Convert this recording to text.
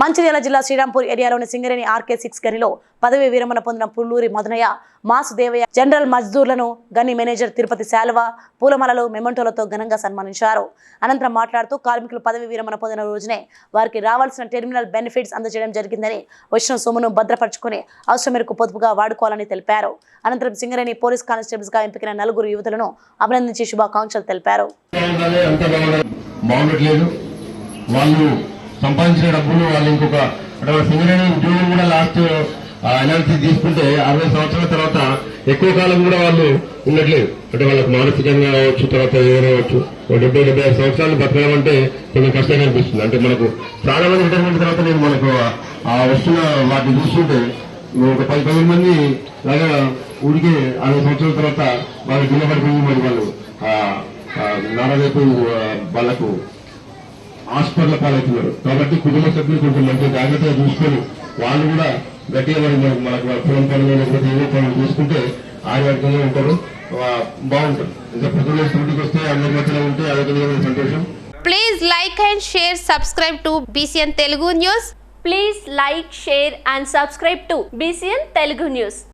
మంచిర్యాల జిల్లా శ్రీరాంపూర్ ఏరియాలోని Singareni RK six గనిలో పదవి విరమణ పొందిన పుల్లూరి మదనయ్య మాసు దేవయ్య జనరల్ మజ్దూర్లను గని మేనేజర్ తిరుపతి శాల్వ పూలమాలలు మెమంటోలతో ఘనంగా సన్మానించారు. అనంతరం మాట్లాడుతూ కార్మికులు పదవి విరమణ పొందిన రోజునే వారికి రావాల్సిన టెర్మినల్ బెనిఫిట్స్ అందజేయడం జరిగిందని వచ్చిన సొమ్మును భద్రపరుచుకుని అవసరం మేరకు పొదుపుగా వాడుకోవాలని తెలిపారు. అనంతరం సింగరేణి పోలీస్ కానిస్టేబుల్స్గా ఎంపికైన నలుగురు యువతులను అభినందించి శుభాకాంక్షలు తెలిపారు. వాళ్ళు సంపాదించిన డబ్బులు వాళ్ళు ఇంకొక అంటే వాళ్ళ సింగరేణి ఉద్యోగం కూడా లాస్ట్ అనాలిసిస్ తీసుకుంటే అరవై సంవత్సరాల తర్వాత ఎక్కువ కాలం కూడా వాళ్ళు ఉండట్లేదు. అంటే వాళ్ళకి మానసికంగా అవ్వచ్చు తర్వాత ఏదైనా అవ్వచ్చు డెబ్బై డెబ్బై ఐదు సంవత్సరాలు బతకడం అంటే కొంచెం కష్టంగా అనిపిస్తుంది. అంటే మనకు చాలా మంది రిటైర్మెంట్ తర్వాత నేను మనకు ఆ వస్తున్న వాటిని చూస్తుంటే ఒక పది పదిహేను మంది లాగా ఊరికే అరవై సంవత్సరాల తర్వాత వాళ్ళు గిన్నె పడిపోయి మరి వాళ్ళు. నారాజపు వాళ్ళకు హాస్పిటల్ పాలవుతున్నారు. కాబట్టి కుటుంబ సభ్యులు కొంచెం మంచి జాగ్రత్తగా చూసుకొని వాళ్ళు కూడా గట్టిగా మనకు మనకు ఫోన్ పనులు లేకపోతే ఏదో పనులు చూసుకుంటే ఆరోగ్యంగా ఉంటారు. బాగుంటుంది. ఇంకా ప్రజలు ఇంటికి వస్తే అందరి మధ్యలో ఉంటే ఆరోగ్యంగా సంతోషం. Please like and share subscribe to BCN Telugu news please like share and subscribe to BCN Telugu news